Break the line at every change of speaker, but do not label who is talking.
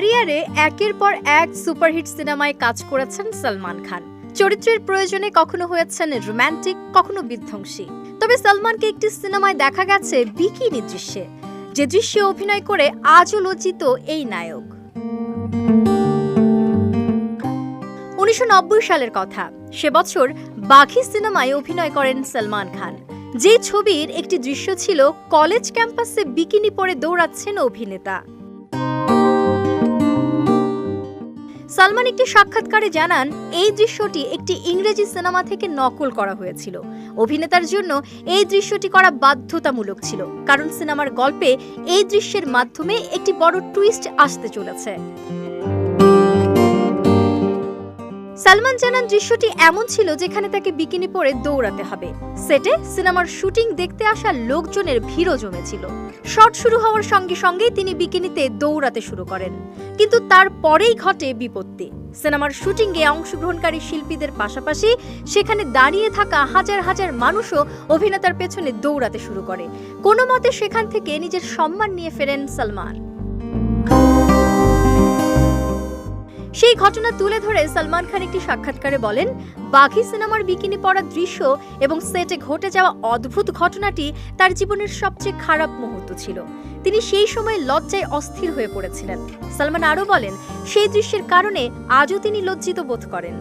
ক্যারিয়ারে একের পর এক সুপারহিট সিনেমায় কাজ করেছেন সলমান খান। চরিত্রের প্রয়োজনে কখনো হয়েছেন রোমান্টিক, কখনো বিধ্বংসী। তবে সালমানকে একটি সিনেমায় দেখা গেছে বিকিনি দৃশ্যে, যে দৃশ্যে অভিনয় করে আজও লজ্জিত এই নায়ক। উনিশশো নব্বই সালের কথা, সে বছর বাঘি সিনেমায় অভিনয় করেন সালমান খান। যে ছবির একটি দৃশ্য ছিল, কলেজ ক্যাম্পাসে বিকিনি পরে দৌড়াচ্ছেন অভিনেতা। সালমান একটি সাক্ষাৎকারে জানান, এই দৃশ্যটি একটি ইংরেজি সিনেমা থেকে নকল করা হয়েছিল। অভিনেতার জন্য এই দৃশ্যটি করা বাধ্যতামূলক ছিল, কারণ সিনেমার গল্পে এই দৃশ্যের মাধ্যমে একটি বড় টুইস্ট আসতে চলেছে। সালমান জানান দৃশ্যটি এমন ছিল যেখানে তাকে বিকিনি পরে দৌড়াতে হবে। সেটে সিনেমার শুটিং দেখতে আসা লোকজনের ভিড়ও জমেছিল। শট শুরু হওয়ার সঙ্গে সঙ্গেই তিনি বিকিনিতে দৌড়াতে শুরু করেন। কিন্তু তারপরেই ঘটে বিপত্তি। সিনেমার শুটিংয়ে অংশগ্রহণকারী শিল্পীদের পাশাপাশি সেখানে দাঁড়িয়ে থাকা হাজার হাজার মানুষও অভিনেতার পেছনে দৌড়াতে শুরু করে। কোনো মতে সেখান থেকে নিজের সম্মান নিয়ে ফেরেন সালমান। সেই ঘটনা তুলে ধরে সালমান খান একটি সাক্ষাৎকারে বলেন, বাঘি সিনেমার বিকিনি পড়া দৃশ্য এবং সেটে ঘটে যাওয়া অদ্ভুত ঘটনাটি তার জীবনের সবচেয়ে খারাপ মুহূর্ত ছিল। তিনি সেই সময় লজ্জায় অস্থির হয়ে পড়েছিলেন। সালমান আরও বলেন, সেই দৃশ্যের কারণে আজও তিনি লজ্জিত বোধ করেন।